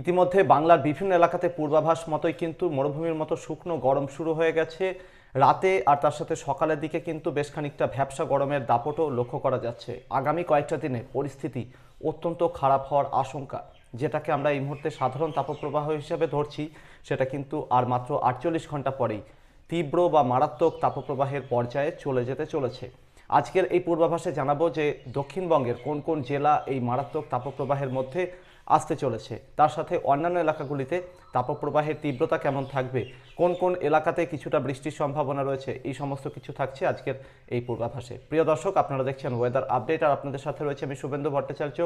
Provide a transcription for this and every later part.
ইতিমধ্যে বাংলার বিভিন্ন এলাকাতে পূর্বাভাস মতোই কিন্তু মরুভূমির মতো শুকনো গরম শুরু হয়ে গেছে। রাতে আর তার সাথে সকালের দিকে কিন্তু বেশ খানিকটা ভ্যাবসা গরমের দাপটও লক্ষ্য করা যাচ্ছে। আগামী কয়েকটা দিনে পরিস্থিতি অত্যন্ত খারাপ হওয়ার আশঙ্কা, যেটাকে আমরা এই মুহূর্তে সাধারণ তাপপ্রবাহ হিসেবে ধরছি, সেটা কিন্তু আর মাত্র আটচল্লিশ ঘণ্টা পরেই তীব্র বা মারাত্মক তাপপ্রবাহের পর্যায়ে চলে যেতে চলেছে। আজকের এই পূর্বাভাসে জানাব যে দক্ষিণবঙ্গের কোন কোন জেলা এই মারাত্মক তাপপ্রবাহের মধ্যে আসতে চলেছে। তার সাথে অন্যান্য এলাকাগুলিতে তাপপ্রবাহের তীব্রতা কেমন থাকবে? কোন কোন এলাকাতে কিছুটা বৃষ্টির সম্ভাবনা রয়েছে? এই সমস্ত কিছু থাকছে আজকের এই পূর্বাভাসে। প্রিয় দর্শক, আপনারা দেখছেন ওয়েদার আপডেট আর আপনাদের সাথে রয়েছে আমি শুভেন্দু ভট্টাচার্য।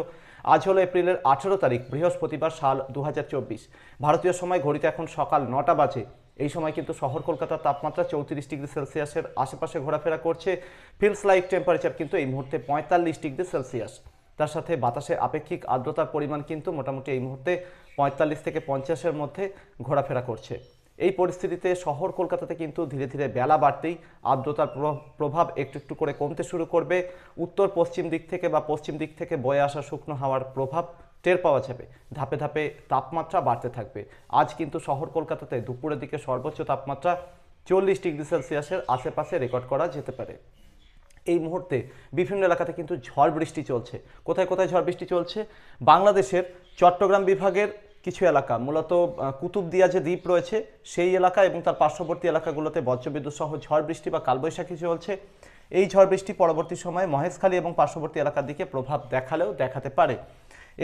আজ হলো এপ্রিলের আঠেরো তারিখ, বৃহস্পতিবার সাল দু হাজার চব্বিশ। ভারতীয় সময় ঘড়িতে এখন সকাল নটা বাজে। এই সময় কিন্তু শহর কলকাতার তাপমাত্রা চৌত্রিশ ডিগ্রি সেলসিয়াসের আশেপাশে ঘোরাফেরা করছে। ফিলস লাইক টেম্পারেচার কিন্তু এই মুহূর্তে পঁয়তাল্লিশ ডিগ্রি সেলসিয়াস। তার সাথে বাতাসে আপেক্ষিক আর্দ্রতার পরিমাণ কিন্তু মোটামুটি এই মুহূর্তে পঁয়তাল্লিশ থেকে পঞ্চাশের মধ্যে ঘোরাফেরা করছে। এই পরিস্থিতিতে শহর কলকাতাতে কিন্তু ধীরে ধীরে বেলা বাড়তেই আর্দ্রতার প্রভাব- প্রভাব একটু একটু করে কমতে শুরু করবে। উত্তর পশ্চিম দিক থেকে বা পশ্চিম দিক থেকে বয়ে আসা শুকনো হাওয়ার প্রভাব টের পাওয়া যাবে। ধাপে ধাপে তাপমাত্রা বাড়তে থাকবে। আজ কিন্তু শহর কলকাতাতে দুপুরের দিকে সর্বোচ্চ তাপমাত্রা চল্লিশ ডিগ্রি সেলসিয়াসের আশেপাশে রেকর্ড করা যেতে পারে। এই মুহূর্তে বিভিন্ন এলাকাতে কিন্তু ঝড় বৃষ্টি চলছে। কোথায় কোথায় ঝড় বৃষ্টি চলছে? বাংলাদেশের চট্টগ্রাম বিভাগের কিছু এলাকা, মূলত কুতুবদিয়া যে দ্বীপ রয়েছে সেই এলাকা এবং তার পার্শ্ববর্তী এলাকাগুলোতে বজ্রবিদ্যুৎ সহ ঝড় বৃষ্টি বা কালবৈশাখী চলছে। এই ঝড় বৃষ্টি পরবর্তী সময়ে মহেশখালী এবং পার্শ্ববর্তী এলাকার দিকে প্রভাব দেখালেও দেখাতে পারে।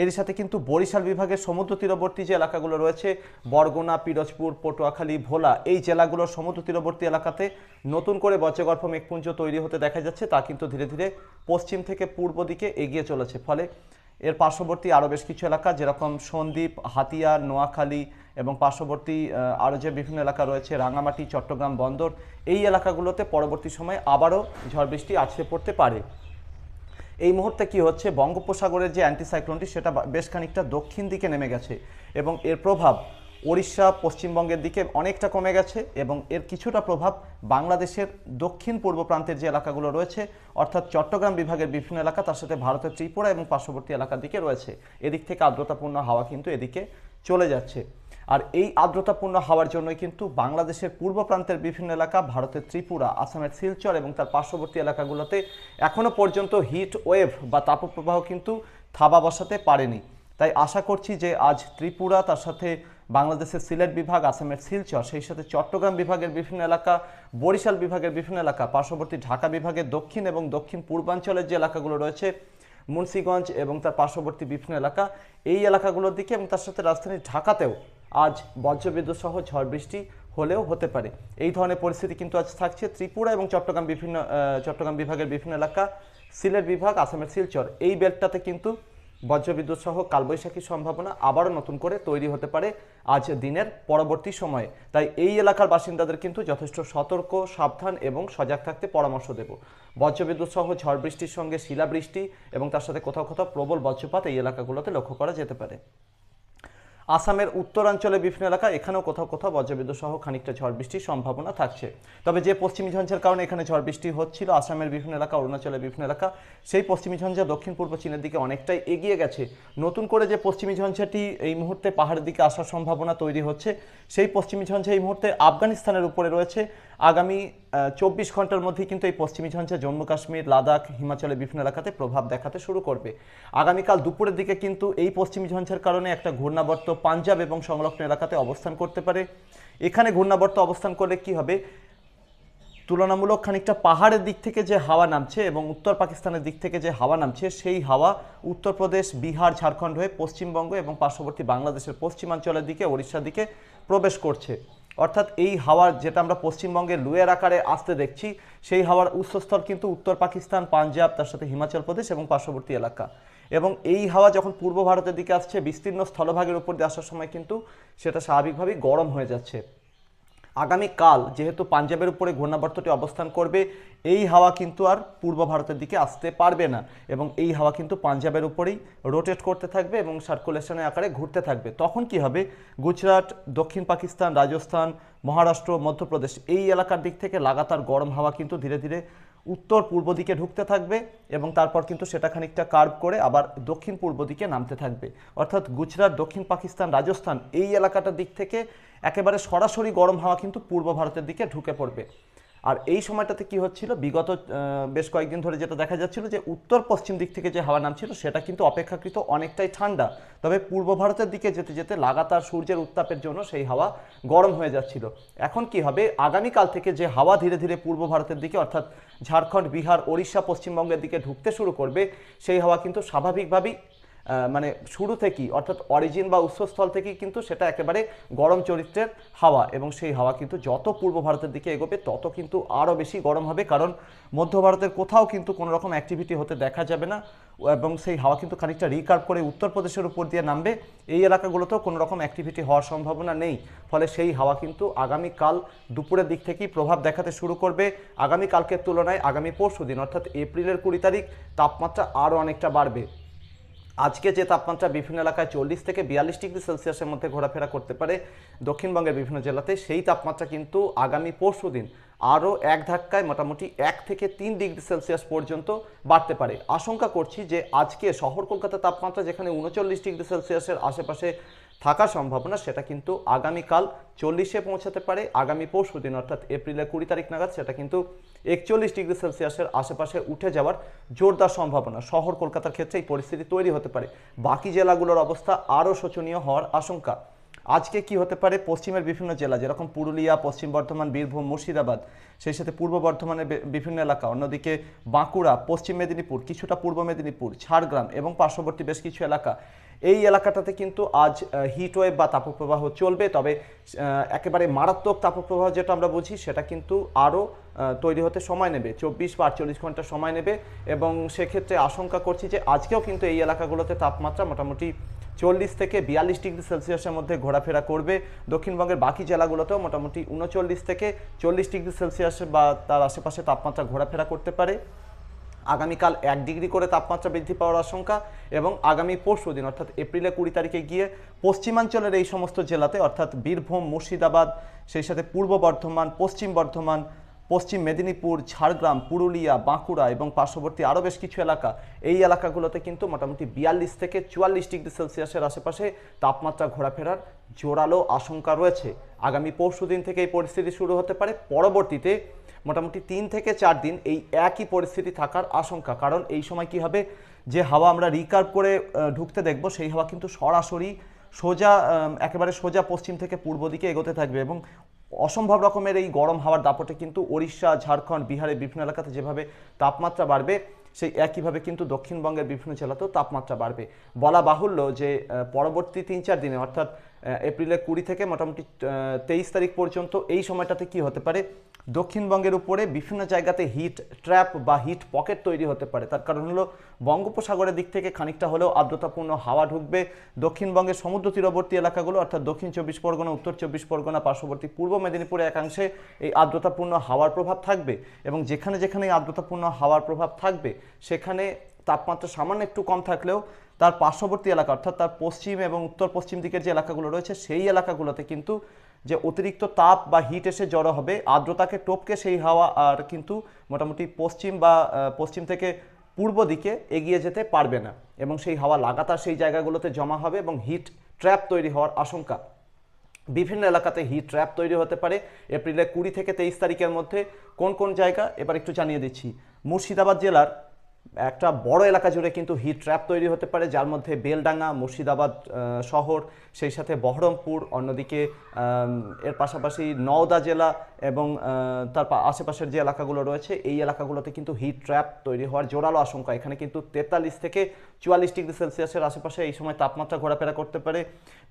এর সাথে কিন্তু বরিশাল বিভাগের সমুদ্র তীরবর্তী যে এলাকাগুলো রয়েছে, বরগুনা, পিরোজপুর, পটুয়াখালী, ভোলা, এই জেলাগুলোর সমুদ্র তীরবর্তী এলাকাতে নতুন করে বজ্রগর্ভ মেঘপুঞ্জ তৈরি হতে দেখা যাচ্ছে। তা কিন্তু ধীরে ধীরে পশ্চিম থেকে পূর্ব দিকে এগিয়ে চলেছে। ফলে এর পার্শ্ববর্তী আরও বেশ কিছু এলাকা, যেরকম সন্দ্বীপ, হাতিয়া, নোয়াখালী এবং পার্শ্ববর্তী আরও যে বিভিন্ন এলাকা রয়েছে, রাঙামাটি, চট্টগ্রাম বন্দর, এই এলাকাগুলোতে পরবর্তী সময়ে আবারও ঝড় বৃষ্টি আছড়ে পড়তে পারে। এই মুহূর্তে কি হচ্ছে? বঙ্গোপসাগরের যে অ্যান্টিসাইক্লোনটি সেটা বেশ খানিকটা দক্ষিণ দিকে নেমে গেছে এবং এর প্রভাব ওড়িশা, পশ্চিমবঙ্গের দিকে অনেকটা কমে গেছে এবং এর কিছুটা প্রভাব বাংলাদেশের দক্ষিণ পূর্ব প্রান্তের যে এলাকাগুলো রয়েছে, অর্থাৎ চট্টগ্রাম বিভাগের বিভিন্ন এলাকা, তার সাথে ভারতের ত্রিপুরা এবং পার্শ্ববর্তী এলাকার দিকে রয়েছে। এদিক থেকে আর্দ্রতাপূর্ণ হাওয়া কিন্তু এদিকে চলে যাচ্ছে। আর এই আর্দ্রতাপূর্ণ হাওয়ার জন্যই কিন্তু বাংলাদেশের পূর্ব প্রান্তের বিভিন্ন এলাকা, ভারতের ত্রিপুরা, আসামের শিলচর এবং তার পার্শ্ববর্তী এলাকাগুলোতে এখনও পর্যন্ত হিট ওয়েভ বা তাপপ্রবাহ কিন্তু থাবা বসাতে পারেনি। তাই আশা করছি যে আজ ত্রিপুরা, তার সাথে বাংলাদেশের সিলেট বিভাগ, আসামের শিলচর, সেই সাথে চট্টগ্রাম বিভাগের বিভিন্ন এলাকা, বরিশাল বিভাগের বিভিন্ন এলাকা, পার্শ্ববর্তী ঢাকা বিভাগের দক্ষিণ এবং দক্ষিণ পূর্বাঞ্চলের যে এলাকাগুলো রয়েছে, মুন্সিগঞ্জ এবং তার পার্শ্ববর্তী বিভিন্ন এলাকা, এই এলাকাগুলোর দিকে এবং তার সাথে রাজধানী ঢাকাতেও আজ বজ্রবিদ্যুৎ সহ ঝড় বৃষ্টি হলেও হতে পারে। এই ধরনের পরিস্থিতি কিন্তু আজ থাকছে ত্রিপুরা এবং চট্টগ্রাম বিভিন্ন চট্টগ্রাম বিভাগের বিভিন্ন এলাকা। সিলেট বিভাগ, আসামের শিলচর, এই বেল্টটাতে কিন্তু বজ্রবিদ্যুৎ সহ কালবৈশাখীর সম্ভাবনা আবারও নতুন করে তৈরি হতে পারে আজ দিনের পরবর্তী সময়ে। তাই এই এলাকার বাসিন্দাদের কিন্তু যথেষ্ট সতর্ক, সাবধান এবং সজাগ থাকতে পরামর্শ দেব। বজ্রবিদ্যুৎ সহ ঝড় বৃষ্টির সঙ্গে শিলাবৃষ্টি এবং তার সাথে কোথাও কোথাও প্রবল বজ্রপাত এই এলাকাগুলোতে লক্ষ্য করা যেতে পারে। আসামের উত্তরাঞ্চলে বিভিন্ন এলাকা এখানেও কোথাও কোথাও বজ্রবিদ্যুৎ সহ খানিকটা ঝড় বৃষ্টির সম্ভাবনা থাকছে। তবে যে পশ্চিমী ঝঞ্ঝার কারণে এখানে ঝড় বৃষ্টি হচ্ছিল, আসামের বিভিন্ন এলাকা, অরুণাচলের বিভিন্ন এলাকা, সেই পশ্চিমী ঝঞ্ঝা দক্ষিণ পূর্ব চীনের দিকে অনেকটাই এগিয়ে গেছে। নতুন করে যে পশ্চিমী ঝঞ্ঝাটি এই মুহূর্তে পাহাড়ের দিকে আসার সম্ভাবনা তৈরি হচ্ছে, সেই পশ্চিমী ঝঞ্ঝা এই মুহূর্তে আফগানিস্তানের উপরে রয়েছে। আগামী চব্বিশ ঘণ্টার মধ্যে কিন্তু এই পশ্চিমী ঝঞ্ঝা জম্মু কাশ্মীর, লাদাখ, হিমাচলের বিভিন্ন এলাকাতে প্রভাব দেখাতে শুরু করবে। আগামীকাল দুপুরের দিকে কিন্তু এই পশ্চিমী ঝঞ্ঝার কারণে একটা ঘূর্ণাবর্ত পাঞ্জাব এবং সংলগ্ন এলাকাতে অবস্থান করতে পারে। এখানে ঘূর্ণাবর্ত অবস্থান করলে কি হবে? তুলনামূলক খানিকটা পাহাড়ের দিক থেকে যে হাওয়া নামছে এবং উত্তর পাকিস্তানের দিক থেকে যে হাওয়া নামছে, সেই হাওয়া উত্তরপ্রদেশ বিহার, ঝাড়খণ্ড হয়ে পশ্চিমবঙ্গ এবং পার্শ্ববর্তী বাংলাদেশের পশ্চিমাঞ্চলের দিকে, ওড়িশার দিকে প্রবেশ করছে। অর্থাৎ এই হাওয়ার যেটা আমরা পশ্চিমবঙ্গের লুয়ের আকারে আসতে দেখছি, সেই হাওয়ার উৎসস্থল কিন্তু উত্তর পাকিস্তান, পাঞ্জাব, তার সাথে হিমাচল প্রদেশ এবং পার্শ্ববর্তী এলাকা। এবং এই হাওয়া যখন পূর্ব ভারতের দিকে আসছে, বিস্তীর্ণ স্থলভাগের উপর দিয়ে আসার সময় কিন্তু সেটা স্বাভাবিকভাবেই গরম হয়ে যাচ্ছে। আগামীকাল যেহেতু পাঞ্জাবের উপরে ঘূর্ণাবর্তটি অবস্থান করবে এই হাওয়া কিন্তু আর পূর্ব ভারতের দিকে আসতে পারবে না এবং এই হাওয়া কিন্তু পাঞ্জাবের উপরেই রোটেট করতে থাকবে এবং সার্কুলেশনের আকারে ঘুরতে থাকবে। তখন কি হবে? গুজরাট, দক্ষিণ পাকিস্তান, রাজস্থান, মহারাষ্ট্র, মধ্যপ্রদেশ এই এলাকার দিক থেকে লাগাতার গরম হাওয়া কিন্তু ধীরে ধীরে উত্তর পূর্ব দিকে ঢুকতে থাকবে এবং তারপর কিন্তু সেটা খানিকটা কার্ভ করে আবার দক্ষিণ পূর্ব দিকে নামতে থাকবে। অর্থাৎ গুজরাট, দক্ষিণ পাকিস্তান, রাজস্থান এই এলাকাটার দিক থেকে একেবারে সরাসরি গরম হাওয়া কিন্তু পূর্ব ভারতের দিকে ঢুকে পড়বে। আর এই সময়টাতে কি হচ্ছিল? বিগত বেশ কয়েকদিন ধরে যেটা দেখা যাচ্ছিল যে উত্তর পশ্চিম দিক থেকে যে হাওয়া নামছিল, সেটা কিন্তু অপেক্ষাকৃত অনেকটাই ঠান্ডা। তবে পূর্ব ভারতের দিকে যেতে যেতে লাগাতার সূর্যের উত্তাপের জন্য সেই হাওয়া গরম হয়ে যাচ্ছিল। এখন কি হবে? আগামীকাল থেকে যে হাওয়া ধীরে ধীরে পূর্ব ভারতের দিকে, অর্থাৎ ঝাড়খণ্ড, বিহার, ওড়িশা, পশ্চিমবঙ্গের দিকে ঢুকতে শুরু করবে, সেই হাওয়া কিন্তু স্বাভাবিকভাবেই মানে শুরু থেকেই, অর্থাৎ অরিজিন বা উৎসস্থল থেকেই কিন্তু সেটা একেবারে গরম চরিত্রের হাওয়া এবং সেই হাওয়া কিন্তু যত পূর্ব ভারতের দিকে এগোবে, তত কিন্তু আরও বেশি গরম হবে। কারণ মধ্য ভারতের কোথাও কিন্তু কোনো রকম অ্যাক্টিভিটি হতে দেখা যাবে না এবং সেই হাওয়া কিন্তু খানিকটা রিকার্ভ করে উত্তরপ্রদেশের উপর দিয়ে নামবে। এই এলাকাগুলোতেও কোনো রকম অ্যাক্টিভিটি হওয়ার সম্ভাবনা নেই। ফলে সেই হাওয়া কিন্তু আগামীকাল দুপুরের দিক থেকেই প্রভাব দেখাতে শুরু করবে। আগামীকালকের তুলনায় আগামী পরশু দিন অর্থাৎ এপ্রিলের কুড়ি তারিখ, তাপমাত্রা আরও অনেকটা বাড়বে। আজকে যে তাপমাত্রা বিভিন্ন এলাকায় চল্লিশ থেকে বিয়াল্লিশ ডিগ্রি সেলসিয়াসের মধ্যে ঘোরাফেরা করতে পারে, দক্ষিণবঙ্গের বিভিন্ন জেলাতে সেই তাপমাত্রা কিন্তু আগামী পরশু দিন আরও এক ধাক্কায় মোটামুটি এক থেকে তিন ডিগ্রি সেলসিয়াস পর্যন্ত বাড়তে পারে। আশঙ্কা করছি যে আজকে শহর কলকাতা তাপমাত্রা যেখানে উনচল্লিশ ডিগ্রি সেলসিয়াসের আশেপাশে থাকার সম্ভাবনা সেটা কিন্তু আগামীকাল চল্লিশে পৌঁছাতে পারে। আগামী পরশু দিন, অর্থাৎ এপ্রিলের কুড়ি তারিখ নাগাদ, সেটা কিন্তু একচল্লিশ ডিগ্রি সেলসিয়াসের আশেপাশে উঠে যাওয়ার জোরদার সম্ভাবনা। শহর কলকাতার ক্ষেত্রে এই পরিস্থিতি তৈরি হতে পারে। বাকি জেলাগুলোর অবস্থা আরও শোচনীয় হওয়ার আশঙ্কা। আজকে কি হতে পারে? পশ্চিমের বিভিন্ন জেলা, যেরকম পুরুলিয়া, পশ্চিম বর্ধমান, বীরভূম, মুর্শিদাবাদ, সেই সাথে পূর্ব বর্ধমানের বিভিন্ন এলাকা, অন্যদিকে বাঁকুড়া, পশ্চিম মেদিনীপুর, কিছুটা পূর্ব মেদিনীপুর, ঝাড়গ্রাম এবং পার্শ্ববর্তী বেশ কিছু এলাকা। এই এলাকাটাতে কিন্তু আজ হিটওয়েভ বা তাপপ্রবাহ চলবে। তবে একেবারে মারাত্মক তাপপ্রবাহ যেটা আমরা বুঝি, সেটা কিন্তু আরও তৈরি হতে সময় নেবে। চব্বিশ বা আটচল্লিশ ঘণ্টা সময় নেবে এবং সেক্ষেত্রে আশঙ্কা করছি যে আজকেও কিন্তু এই এলাকাগুলোতে তাপমাত্রা মোটামুটি চল্লিশ থেকে বিয়াল্লিশ ডিগ্রি সেলসিয়াসের মধ্যে ঘোরাফেরা করবে। দক্ষিণবঙ্গের বাকি জেলাগুলোতেও মোটামুটি উনচল্লিশ থেকে চল্লিশ ডিগ্রি সেলসিয়াস বা তার আশেপাশে তাপমাত্রা ঘোরাফেরা করতে পারে। আগামীকাল এক ডিগ্রি করে তাপমাত্রা বৃদ্ধি পাওয়ার আশঙ্কা এবং আগামী পরশু দিন, অর্থাৎ এপ্রিলে কুড়ি তারিখে গিয়ে পশ্চিমাঞ্চলের এই সমস্ত জেলাতে, অর্থাৎ বীরভূম, মুর্শিদাবাদ, সেই সাথে পূর্ব বর্ধমান, পশ্চিম বর্ধমান, পশ্চিম মেদিনীপুর, ঝাড়গ্রাম, পুরুলিয়া, বাঁকুড়া এবং পার্শ্ববর্তী আরও বেশ কিছু এলাকা, এই এলাকাগুলোতে কিন্তু মোটামুটি বিয়াল্লিশ থেকে চুয়াল্লিশ ডিগ্রি সেলসিয়াসের আশেপাশে তাপমাত্রা ঘোরাফেরার জোরালো আশঙ্কা রয়েছে। আগামী পরশু দিন থেকে এই পরিস্থিতি শুরু হতে পারে। পরবর্তীতে মোটামুটি তিন থেকে চার দিন এই একই পরিস্থিতি থাকার আশঙ্কা। কারণ এই সময় কি হবে? যে হাওয়া আমরা রিকার্ভ করে ঢুকতে দেখব, সেই হাওয়া কিন্তু সরাসরি সোজা একেবারে সোজা পশ্চিম থেকে পূর্ব দিকে এগোতে থাকবে এবং অসম্ভব রকমের এই গরম হাওয়ার দাপটে কিন্তু ওড়িশা, ঝাড়খণ্ড, বিহারের বিভিন্ন এলাকাতে যেভাবে তাপমাত্রা বাড়বে, সেই একইভাবে কিন্তু দক্ষিণবঙ্গের বিভিন্ন জেলাতেও তাপমাত্রা বাড়বে। বলা বাহুল্য যে পরবর্তী তিন চার দিনে, অর্থাৎ এপ্রিলের কুড়ি থেকে মোটামুটি তেইশ তারিখ পর্যন্ত এই সময়টাতে কি হতে পারে? দক্ষিণবঙ্গের উপরে বিভিন্ন জায়গাতে হিট ট্র্যাপ বা হিট পকেট তৈরি হতে পারে। তার কারণ হলো, বঙ্গোপসাগরের দিক থেকে খানিকটা হলেও আর্দ্রতাপূর্ণ হাওয়া ঢুকবে। দক্ষিণবঙ্গের সমুদ্র তীরবর্তী এলাকাগুলো, অর্থাৎ দক্ষিণ চব্বিশ পরগনা, উত্তর চব্বিশ পরগনা, পার্শ্ববর্তী পূর্ব মেদিনীপুরের একাংশে এই আর্দ্রতাপূর্ণ হাওয়ার প্রভাব থাকবে। এবং যেখানে যেখানে এই আর্দ্রতাপূর্ণ হাওয়ার প্রভাব থাকবে, সেখানে তাপমাত্রা সামান্য একটু কম থাকলেও তার পার্শ্ববর্তী এলাকা, অর্থাৎ তার পশ্চিম এবং উত্তর পশ্চিম দিকের যে এলাকাগুলো রয়েছে, সেই এলাকাগুলোতে কিন্তু যে অতিরিক্ত তাপ বা হিট এসে জড়ো হবে, আর্দ্রতাকে টপকে সেই হাওয়া আর কিন্তু মোটামুটি পশ্চিম বা পশ্চিম থেকে পূর্ব দিকে এগিয়ে যেতে পারবে না এবং সেই হাওয়া লাগাতার সেই জায়গাগুলোতে জমা হবে এবং হিট ট্র্যাপ তৈরি হওয়ার আশঙ্কা। বিভিন্ন এলাকাতে হিট ট্র্যাপ তৈরি হতে পারে। এপ্রিলের কুড়ি থেকে তেইশ তারিখের মধ্যে কোন কোন জায়গা, এবার একটু জানিয়ে দিচ্ছি। মুর্শিদাবাদ জেলার একটা বড় এলাকা জুড়ে কিন্তু হিট ট্র্যাপ তৈরি হতে পারে, যার মধ্যে বেলডাঙ্গা, মুর্শিদাবাদ শহর, সেই সাথে বহরমপুর, অন্যদিকে এর পাশাপাশি নওদা জেলা এবং তার আশেপাশের যে এলাকাগুলো রয়েছে, এই এলাকাগুলোতে কিন্তু হিট ট্র্যাপ তৈরি হওয়ার জোরালো আশঙ্কা। এখানে কিন্তু তেতাল্লিশ থেকে চুয়াল্লিশ ডিগ্রি সেলসিয়াসের আশেপাশে এই সময় তাপমাত্রা ঘোরাফেরা করতে পারে।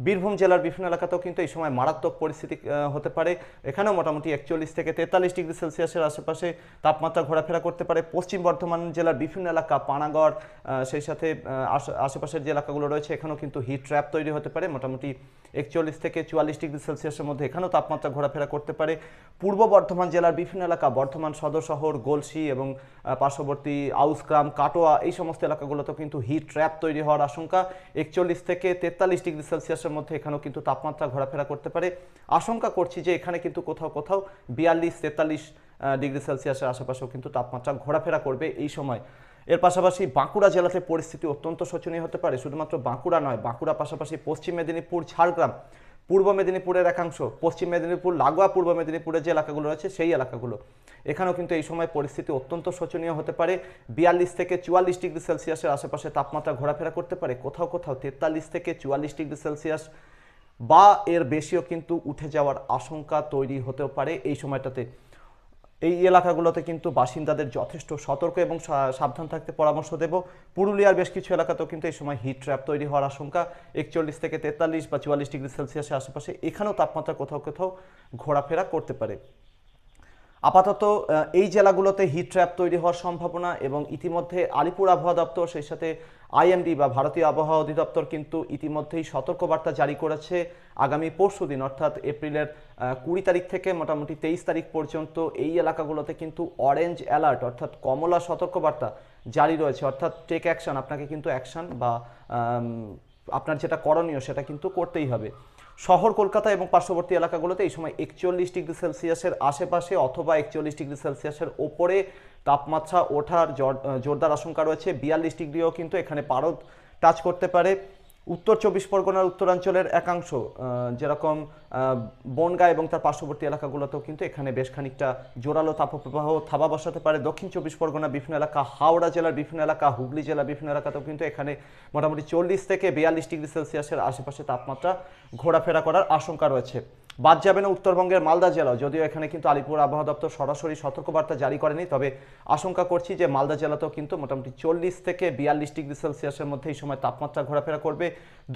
বীরভূম জেলার বিভিন্ন এলাকাতেও কিন্তু এই সময় মারাত্মক পরিস্থিতি হতে পারে। এখানেও মোটামুটি একচল্লিশ থেকে তেতাল্লিশ ডিগ্রি সেলসিয়াসের আশেপাশে তাপমাত্রা ঘোরাফেরা করতে পারে। পশ্চিম বর্ধমান জেলার বিভিন্ন এলাকা, পানাগড় সেই সাথে আশেপাশের যে এলাকাগুলো রয়েছে, এখানেও কিন্তু হিট ট্র্যাপ তৈরি হতে পারে। মোটামুটি একচল্লিশ থেকে চুয়াল্লিশ ডিগ্রি সেলসিয়াসের মধ্যে এখানেও তাপমাত্রা ঘোরাফেরা করতে পারে। পূর্ব বর্ধমান জেলার বিভিন্ন এলাকা, বর্ধমান সদর শহর, গোলসি এবং পার্শ্ববর্তী আউসগ্রাম, কাটোয়া, এই সমস্ত এলাকাগুলোতেও কিন্তু হিট ট্র্যাপ তৈরি হওয়ার আশঙ্কা। একচল্লিশ থেকে তেতাল্লিশ ডিগ্রি সেলসিয়াসের মধ্যে এখানেও কিন্তু তাপমাত্রা ঘোরাফেরা করতে পারে। আশঙ্কা করছি যে এখানে কিন্তু কোথাও কোথাও বিয়াল্লিশ, তেতাল্লিশ ডিগ্রি সেলসিয়াসের আশেপাশেও কিন্তু তাপমাত্রা ঘোরাফেরা করবে এই সময়। এর পাশাপাশি বাঁকুড়া জেলাতে পরিস্থিতি অত্যন্ত শোচনীয় হতে পারে। শুধুমাত্র বাঁকুড়া নয়, বাঁকুড়া পাশাপাশি পশ্চিম মেদিনীপুর, ঝাড়গ্রাম। পূর্ব মেদিনীপুরের একাংশ, পশ্চিম মেদিনীপুর, লাগোয়া পূর্ব মেদিনীপুরের যে এলাকাগুলো রয়েছে সেই এলাকাগুলো। এখানেও কিন্তু এই সময় পরিস্থিতি অত্যন্ত শোচনীয় হতে পারে। বিয়াল্লিশ থেকে চুয়াল্লিশ ডিগ্রি সেলসিয়াসের আশেপাশে তাপমাত্রা ঘোরাফেরা করতে পারে। কোথাও কোথাও তেতাল্লিশ থেকে চুয়াল্লিশ ডিগ্রি সেলসিয়াস বা এর বেশিও কিন্তু উঠে যাওয়ার আশঙ্কা তৈরি হতেও পারে এই সময়টাতে। এই এলাকাগুলোতে কিন্তু বাসিন্দাদের যথেষ্ট সতর্ক এবং সাবধান থাকতে পরামর্শ দেব। পুরুলিয়ার বেশ কিছু এলাকাতেও কিন্তু এই সময় হিট ট্র্যাপ তৈরি হওয়ার আশঙ্কা। একচল্লিশ থেকে তেতাল্লিশ বা চুয়াল্লিশ ডিগ্রি সেলসিয়াসের আশেপাশে এখানেও তাপমাত্রা কোথাও কোথাও ঘোরাফেরা করতে পারে। আপাতত এই জেলাগুলোতে হিট ট্র্যাপ তৈরি হওয়ার সম্ভাবনা এবং ইতিমধ্যে আলিপুর আবহাওয়া দপ্তর, সেই সাথে আইএমডি বা ভারতীয় আবহাওয়া অধিদপ্তর কিন্তু ইতিমধ্যেই সতর্কবার্তা জারি করেছে আগামী পরশু দিন, অর্থাৎ এপ্রিলের কুড়ি তারিখ থেকে মোটামুটি তেইশ তারিখ পর্যন্ত এই এলাকাগুলোতে কিন্তু অরেঞ্জ অ্যালার্ট অর্থাৎ কমলা সতর্কবার্তা জারি রয়েছে। অর্থাৎ টেক অ্যাকশন আপনাকে কিন্তু অ্যাকশন বা আপনার যেটা করণীয় সেটা কিন্তু করতেই হবে। শহর কলকাতা এবং পার্শ্ববর্তী এলাকাগুলোতে এই সময় একচল্লিশ ডিগ্রি সেলসিয়াসের আশেপাশে অথবা একচল্লিশ ডিগ্রি সেলসিয়াসের ওপরে তাপমাত্রা ওঠার জোর- জোরদার আশঙ্কা রয়েছে। বিয়াল্লিশ ডিগ্রিও কিন্তু এখানে পারদ টাচ করতে পারে। উত্তর চব্বিশ পরগনার উত্তরাঞ্চলের একাংশ যেরকম বনগা এবং তার পার্শ্ববর্তী এলাকাগুলোতেও কিন্তু এখানে বেশ খানিকটা জোরালো তাপপ্রবাহ থাবা বসাতে পারে। দক্ষিণ চব্বিশ পরগনা বিভিন্ন এলাকা, হাওড়া জেলার বিভিন্ন এলাকা, হুগলি জেলার বিভিন্ন এলাকাতেও কিন্তু এখানে মোটামুটি চল্লিশ থেকে বিয়াল্লিশ ডিগ্রি সেলসিয়াসের আশেপাশে তাপমাত্রা ঘোরাফেরা করার আশঙ্কা রয়েছে। বাদ যাবে না উত্তরবঙ্গের মালদা জেলা যদিও এখানে কিন্তু আলিপুর আবহাওয়া দপ্তর সরাসরি সতর্কবার্তা জারি করেনি, তবে আশঙ্কা করছি যে মালদা জেলাতেও কিন্তু মোটামুটি চল্লিশ থেকে বিয়াল্লিশ ডিগ্রি সেলসিয়াসের মধ্যে এই সময় তাপমাত্রা ঘোরাফেরা করবে।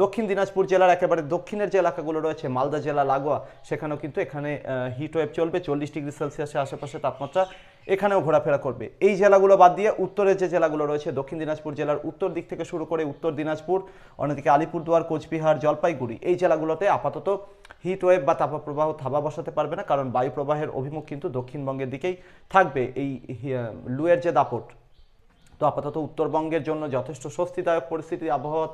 দক্ষিণ দিনাজপুর জেলার একেবারে দক্ষিণের যে এলাকাগুলো রয়েছে, মালদা জেলা, লাগোয়া, সেখানেও কিন্তু এখানে হিট ওয়েভ চলবে। চল্লিশ ডিগ্রি সেলসিয়াসের আশেপাশে তাপমাত্রা এখানেও ঘোরাফেরা করবে। এই জেলাগুলো বাদ দিয়ে উত্তরের যে জেলাগুলো রয়েছে, দক্ষিণ দিনাজপুর জেলার উত্তর দিক থেকে শুরু করে উত্তর দিনাজপুর, অন্যদিকে আলিপুরদুয়ার, কোচবিহার, জলপাইগুড়ি, এই জেলাগুলোতে আপাতত হিট ওয়েভ বা তাপপ্রবাহ থাবা বসাতে পারবে না, কারণ বায়ু প্রবাহের অভিমুখ কিন্তু দক্ষিণবঙ্গের দিকেই থাকবে এই লুয়ের যে দাপট। তো আপাতত উত্তরবঙ্গের জন্য যথেষ্ট স্বস্তিদায়ক পরিস্থিতি, আবহাওয়া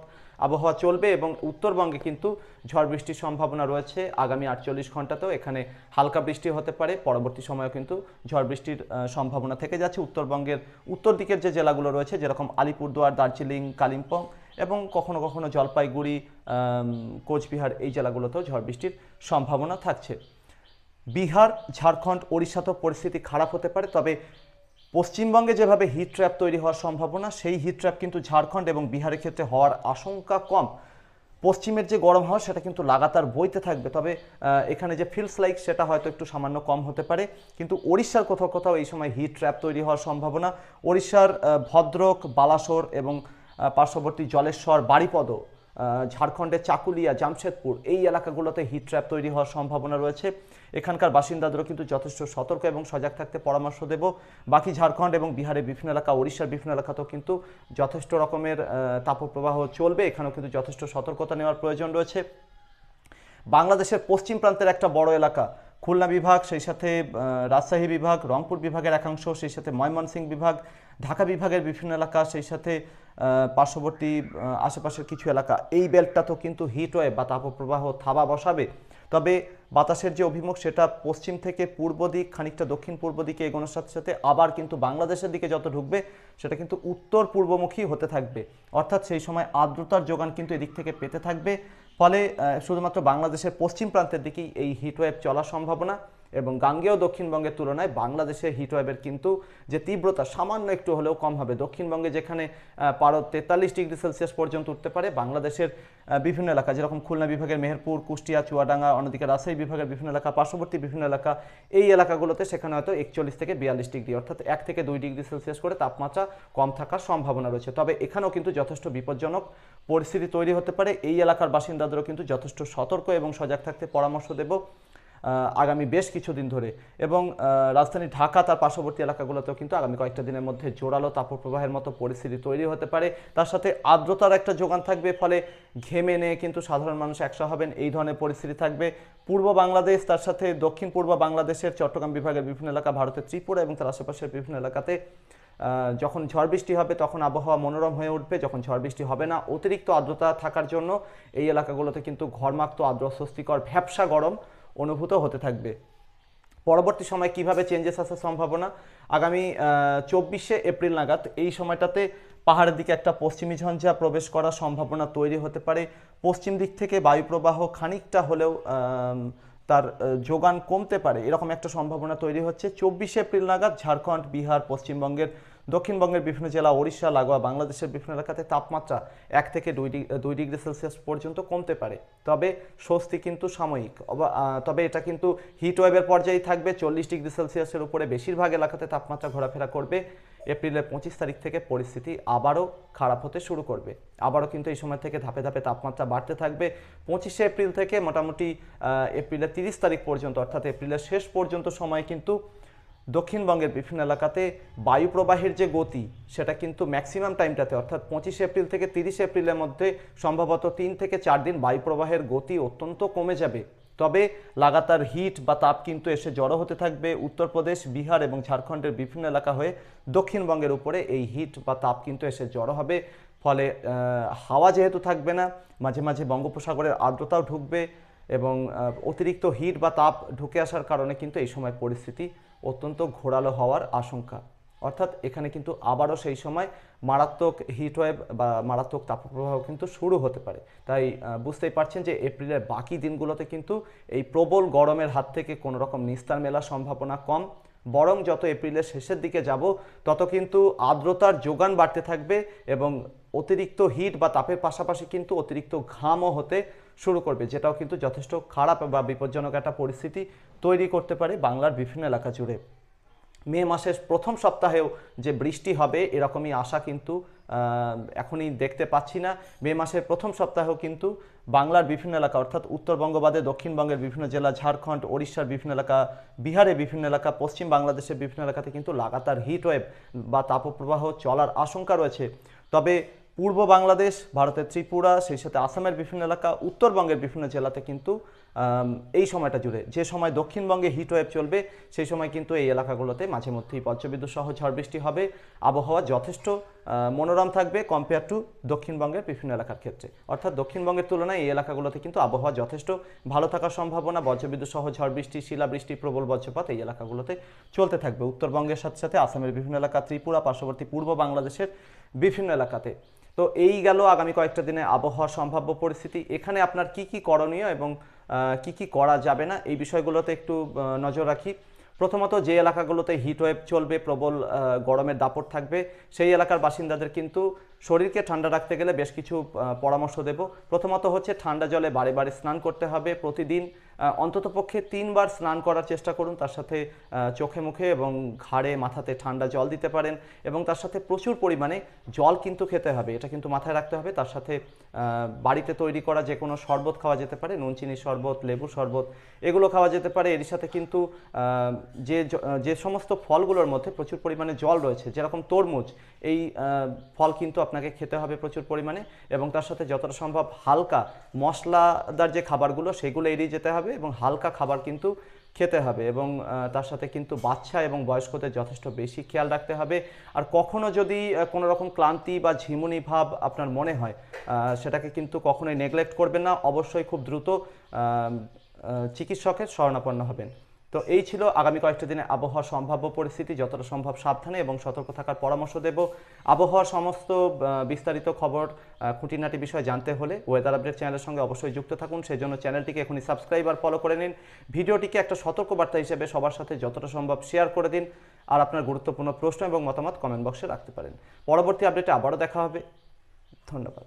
আবহাওয়া চলবে এবং উত্তরবঙ্গে কিন্তু ঝড় বৃষ্টির সম্ভাবনা রয়েছে আগামী আটচল্লিশ ঘন্টাতেও। এখানে হালকা বৃষ্টি হতে পারে, পরবর্তী সময়েও কিন্তু ঝড় বৃষ্টির সম্ভাবনা থেকে যাচ্ছে। উত্তরবঙ্গের উত্তর দিকের যে জেলাগুলো রয়েছে, যেরকম আলিপুরদুয়ার, দার্জিলিং, কালিম্পং এবং কখনো কখনো জলপাইগুড়ি কোচবিহার এই জেলাগুলোতেও ঝড় বৃষ্টির সম্ভাবনা থাকছে। বিহার, ঝাড়খণ্ড, ওড়িশাতেও পরিস্থিতি খারাপ হতে পারে, তবে পশ্চিমবঙ্গে যেভাবে হিট ট্র্যাপ তৈরি হওয়ার সম্ভাবনা, সেই হিট ট্র্যাপ কিন্তু ঝাড়খণ্ড এবং বিহারের ক্ষেত্রে হওয়ার আশঙ্কা কম। পশ্চিমের যে গরম হাওয়া, সেটা কিন্তু লাগাতার বইতে থাকবে। তবে এখানে যে ফিলস লাইক সেটা হয়তো একটু সামান্য কম হতে পারে। কিন্তু ওড়িশার কোথাও কোথাও এই সময় হিট ট্র্যাপ তৈরি হওয়ার সম্ভাবনা। ওড়িশার ভদ্রক, বালাসোর এবং পার্শ্ববর্তী জলেশ্বর বাড়িপদ ঝাড়খণ্ডের চাকুলিয়া, জামশেদপুর এই এলাকাগুলোতে হিট ট্র্যাপ তৈরি হওয়ার সম্ভাবনা রয়েছে। এখানকার বাসিন্দাদেরও কিন্তু যথেষ্ট সতর্ক এবং সজাগ থাকতে পরামর্শ দেব। বাকি ঝাড়খণ্ড এবং বিহারের বিভিন্ন এলাকা, ওড়িশার বিভিন্ন এলাকাতেও কিন্তু যথেষ্ট রকমের তাপপ্রবাহ চলবে। এখানেও কিন্তু যথেষ্ট সতর্কতা নেওয়ার প্রয়োজন রয়েছে। বাংলাদেশের পশ্চিম প্রান্তের একটা বড় এলাকা, খুলনা বিভাগ, সেই সাথে রাজশাহী বিভাগ, রংপুর বিভাগের একাংশ, সেই সাথে ময়মনসিংহ বিভাগ, ঢাকা বিভাগের বিভিন্ন এলাকা, সেই সাথে পার্শ্ববর্তী আশেপাশের কিছু এলাকা, এই বেল্টটা তো কিন্তু হিট ওয়েভ বা তাপপ্রবাহ থাবা বসাবে। তবে বাতাসের যে অভিমুখ, সেটা পশ্চিম থেকে পূর্ব দিক, খানিকটা দক্ষিণ পূর্ব দিকে এগোনোর সাথে সাথে আবার কিন্তু বাংলাদেশের দিকে যত ঢুকবে, সেটা কিন্তু উত্তর পূর্বমুখী হতে থাকবে। অর্থাৎ সেই সময় আর্দ্রতার যোগান কিন্তু এদিক থেকে পেতে থাকবে। ফলে শুধুমাত্র বাংলাদেশের পশ্চিম প্রান্তের দিকেই এই হিটওয়েভ চলার সম্ভাবনা। এবং গাঙ্গেয় দক্ষিণবঙ্গের তুলনায় বাংলাদেশের হিটওয়েভের কিন্তু যে তীব্রতা সামান্য একটু হলেও কম হবে। দক্ষিণবঙ্গে যেখানে পারো তেতাল্লিশ ডিগ্রি সেলসিয়াস পর্যন্ত উঠতে পারে, বাংলাদেশের বিভিন্ন এলাকা, যেরকম খুলনা বিভাগের মেহেরপুর, কুষ্টিয়া, চুয়াডাঙ্গা, অন্যদিকে রাজশাহী বিভাগের বিভিন্ন এলাকা, পার্শ্ববর্তী বিভিন্ন এলাকা, এই এলাকাগুলোতে সেখানে হয়তো একচল্লিশ থেকে বিয়াল্লিশ ডিগ্রি, অর্থাৎ এক থেকে দুই ডিগ্রি সেলসিয়াস করে তাপমাত্রা কম থাকার সম্ভাবনা রয়েছে। তবে এখানেও কিন্তু যথেষ্ট বিপজ্জনক পরিস্থিতি তৈরি হতে পারে। এই এলাকার বাসিন্দাদেরও কিন্তু যথেষ্ট সতর্ক এবং সজাগ থাকতে পরামর্শ দেব। আগামী বেশ কিছুদিন ধরে। এবং রাজধানী ঢাকা তার পার্শ্ববর্তী এলাকাগুলোতেও কিন্তু আগামী কয়েকটা দিনের মধ্যে জোরালো তাপপ্রবাহের মতো পরিস্থিতি তৈরি হতে পারে। তার সাথে আর্দ্রতার একটা যোগান থাকবে, ফলে ঘেমে নিয়ে কিন্তু সাধারণ মানুষ একসা হবেন। এই ধরনের পরিস্থিতি থাকবে। পূর্ব বাংলাদেশ, তার সাথে দক্ষিণ পূর্ব বাংলাদেশের চট্টগ্রাম বিভাগের বিভিন্ন এলাকা, ভারতের ত্রিপুরা এবং তার আশেপাশের বিভিন্ন এলাকাতে যখন ঝড় বৃষ্টি হবে তখন আবহাওয়া মনোরম হয়ে উঠবে। যখন ঝড় বৃষ্টি হবে না, অতিরিক্ত আর্দ্রতা থাকার জন্য এই এলাকাগুলোতে কিন্তু ঘরমাক্ত আর্দ্র স্বস্তিকর ভ্যাবসা গরম অনুভূত হতে থাকবে। পরবর্তী সময় কীভাবে চেঞ্জেস আসার সম্ভাবনা? আগামী চব্বিশে এপ্রিল নাগাদ এই সময়টাতে পাহাড়ের দিকে একটা পশ্চিমী ঝঞ্ঝা প্রবেশ করার সম্ভাবনা তৈরি হতে পারে। পশ্চিম দিক থেকে বায়ুপ্রবাহ খানিকটা হলেও তার যোগান কমতে পারে। এরকম একটা সম্ভাবনা তৈরি হচ্ছে। চব্বিশে এপ্রিল নাগাদ ঝাড়খণ্ড, বিহার, পশ্চিমবঙ্গের দক্ষিণবঙ্গের বিভিন্ন জেলা, ওড়িশা, লাগোয়া, বাংলাদেশের বিভিন্ন এলাকাতে তাপমাত্রা এক থেকে দুই ডিগ্রি দুই ডিগ্রি সেলসিয়াস পর্যন্ত কমতে পারে। তবে স্বস্তি কিন্তু সাময়িক। তবে এটা কিন্তু হিট ওয়েভের পর্যায়ে থাকবে। চল্লিশ ডিগ্রি সেলসিয়াসের উপরে বেশিরভাগ এলাকাতে তাপমাত্রা ঘোরাফেরা করবে। এপ্রিলের পঁচিশ তারিখ থেকে পরিস্থিতি আবারও খারাপ হতে শুরু করবে। আবারও কিন্তু এই সময় থেকে ধাপে ধাপে তাপমাত্রা বাড়তে থাকবে। পঁচিশে এপ্রিল থেকে মোটামুটি এপ্রিলের তিরিশ তারিখ পর্যন্ত, অর্থাৎ এপ্রিলের শেষ পর্যন্ত সময় কিন্তু দক্ষিণবঙ্গের বিভিন্ন এলাকাতে বায়ু প্রবাহের যে গতি, সেটা কিন্তু ম্যাক্সিমাম টাইমটাতে অর্থাৎ পঁচিশে এপ্রিল থেকে তিরিশে এপ্রিলের মধ্যে সম্ভবত তিন থেকে চার দিন বায়ু প্রবাহের গতি অত্যন্ত কমে যাবে। তবে লাগাতার হিট বা তাপ কিন্তু এসে জড়ো হতে থাকবে উত্তরপ্রদেশ, বিহার এবং ঝাড়খণ্ডের বিভিন্ন এলাকা হয়ে দক্ষিণবঙ্গের উপরে এই হিট বা তাপ কিন্তু এসে জড়ো হবে। ফলে হাওয়া যেহেতু থাকবে না, মাঝে মাঝে বঙ্গোপসাগরের আর্দ্রতাও ঢুকবে এবং অতিরিক্ত হিট বা তাপ ঢুকে আসার কারণে কিন্তু এই সময় পরিস্থিতি অত্যন্ত ঘোরালো হওয়ার আশঙ্কা। অর্থাৎ এখানে কিন্তু আবারও সেই সময় মারাত্মক হিটওয়েভ বা মারাত্মক তাপপ্রবাহ কিন্তু শুরু হতে পারে। তাই বুঝতেই পারছেন যে এপ্রিলের বাকি দিনগুলোতে কিন্তু এই প্রবল গরমের হাত থেকে কোনো রকম নিস্তার মেলার সম্ভাবনা কম। বরং যত এপ্রিলের শেষের দিকে যাব, তত কিন্তু আর্দ্রতার যোগান বাড়তে থাকবে এবং অতিরিক্ত হিট বা তাপের পাশাপাশি কিন্তু অতিরিক্ত ঘামও হতে শুরু করবে, যেটাও কিন্তু যথেষ্ট খারাপ বা বিপজ্জনক একটা পরিস্থিতি তৈরি করতে পারে বাংলার বিভিন্ন এলাকা জুড়ে। মে মাসের প্রথম সপ্তাহেও যে বৃষ্টি হবে, এরকমই আশা কিন্তু এখনই দেখতে পাচ্ছি না। মে মাসের প্রথম সপ্তাহেও কিন্তু বাংলার বিভিন্ন এলাকা, অর্থাৎ উত্তরবঙ্গ বাদে দক্ষিণবঙ্গের বিভিন্ন জেলা, ঝাড়খণ্ড ওড়িশার বিভিন্ন এলাকা বিহারের বিভিন্ন এলাকা, পশ্চিম বাংলাদেশের বিভিন্ন এলাকাতে কিন্তু লাগাতার হিট ওয়েভ বা তাপপ্রবাহ চলার আশঙ্কা রয়েছে। তবে পূর্ব বাংলাদেশ, ভারতের ত্রিপুরা, সেই সাথে আসামের বিভিন্ন এলাকা উত্তরবঙ্গের বিভিন্ন জেলাতে কিন্তু এই সময়টা জুড়ে। যে সময় দক্ষিণবঙ্গে হিট ওয়েভ চলবে, সেই সময় কিন্তু এই এলাকাগুলোতে মাঝে মধ্যেই বজ্রবিদ্যুৎ সহ ঝড় বৃষ্টি হবে। আবহাওয়া যথেষ্ট মনোরম থাকবে কম্পেয়ার টু দক্ষিণবঙ্গের বিভিন্ন এলাকার ক্ষেত্রে। অর্থাৎ দক্ষিণবঙ্গের তুলনায় এই এলাকাগুলোতে কিন্তু আবহাওয়া যথেষ্ট। ভালো থাকার সম্ভাবনা বজ্রবিদ্যুৎ সহ ঝড় বৃষ্টি, শিলাবৃষ্টি, প্রবল বজ্রপাত এই এলাকাগুলোতে চলতে থাকবে। উত্তরবঙ্গের সাথে সাথে আসামের বিভিন্ন এলাকা, ত্রিপুরা, পার্শ্ববর্তী পূর্ব বাংলাদেশের বিভিন্ন এলাকাতে। তো এই গেল আগামী কয়েকটা দিনে আবহাওয়ার সম্ভাব্য পরিস্থিতি। এখানে আপনার কি কি করণীয় এবং কি কি করা যাবে না, এই বিষয়গুলোতে একটু নজর রাখি। প্রথমত যে এলাকাগুলোতে হিট ওয়েভ চলবে, প্রবল গরমের দাপট থাকবে, সেই এলাকার বাসিন্দাদের কিন্তু শরীরকে ঠান্ডা রাখতে গেলে বেশ কিছু পরামর্শ দেব। প্রথমত হচ্ছে ঠান্ডা জলে বারে বারে স্নান করতে হবে প্রতিদিন। অন্ততপক্ষে তিনবার স্নান করার চেষ্টা করুন, তার সাথে চোখে মুখে এবং ঘাড়ে, মাথাতে ঠান্ডা জল দিতে পারেন এবং তার সাথে প্রচুর পরিমাণে জল কিন্তু খেতে হবে, এটা কিন্তু মাথায় রাখতে হবে। তার সাথে বাড়িতে তৈরি করা যে কোনো শরবত খাওয়া যেতে পারে, নুন, চিনি শরবত লেবু শরবত, এগুলো খাওয়া যেতে পারে। এর সাথে কিন্তু যে যে সমস্ত ফলগুলোর মধ্যে প্রচুর পরিমাণে জল রয়েছে, যেরকম তরমুজ, এই ফল কিন্তু আপনাকে খেতে হবে প্রচুর পরিমাণে এবং তার সাথে যতটা সম্ভব হালকা মশলাদার যে খাবারগুলো, সেগুলো এড়িয়ে যেতে হবে। এবং হালকা খাবার কিন্তু খেতে হবে এবং তার সাথে কিন্তু বাচ্চা এবং বয়স্কদের যথেষ্ট বেশি খেয়াল রাখতে হবে। আর কখনো যদি কোনো রকম ক্লান্তি বা ঝিমুনি ভাব আপনার মনে হয় সেটাকে কিন্তু কখনোই নেগলেক্ট করবেন না। অবশ্যই খুব দ্রুত চিকিৎসকের শরণাপন্ন হবেন। তো এই ছিল আগামী কয়েকটা দিনে আবহাওয়ার সম্ভাব্য পরিস্থিতি, যতটা সম্ভব সাবধানে এবং সতর্ক থাকার পরামর্শ দেব। আবহাওয়ার সমস্ত বিস্তারিত খবর খুঁটিনাটি বিষয় জানতে হলে ওয়েদার আপডেট চ্যানেলের সঙ্গে অবশ্যই যুক্ত থাকুন। সেই জন্য চ্যানেলটিকে এখনই সাবস্ক্রাইব আর ফলো করে নিন। ভিডিওটিকে একটা সতর্কবার্তা হিসেবে সবার সাথে যতটা সম্ভব শেয়ার করে দিন। আর আপনার গুরুত্বপূর্ণ প্রশ্ন এবং মতামত কমেন্ট বক্সে রাখতে পারেন। পরবর্তী আপডেটে আবারও দেখা হবে। ধন্যবাদ।